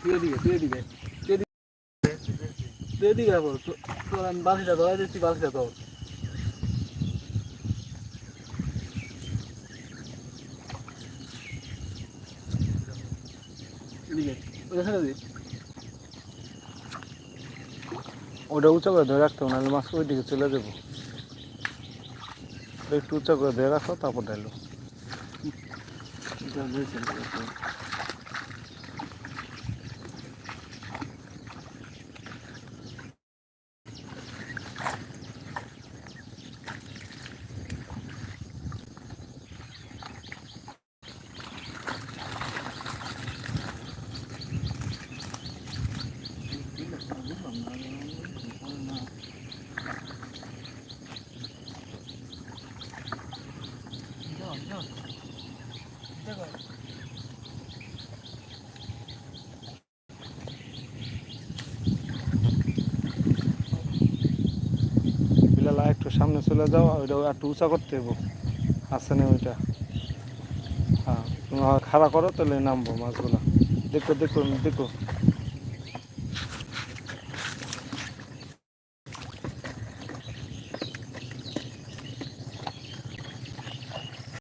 তুই দিকে তুই দিকে। তুই দিকে। তুই দিকে যাব তোর আমি বালতিটা ধরাই দিচ্ছি বালতিটা ধর। এদিকে ওটা উঁচা করে ধরে রাখতে নাহলে মাছ ওই দিকে চলে যাব। একটু উঁচা করে ধরে রাখো তারপর ডালো বিলালা একটু সামনে চলে যাও ওইটা একটু উঁচা করতে হব আছে না ওইটা? হ্যাঁ খাড়া করো, তাহলে নামবো মাছগুলা। দেখো দেখো দেখো।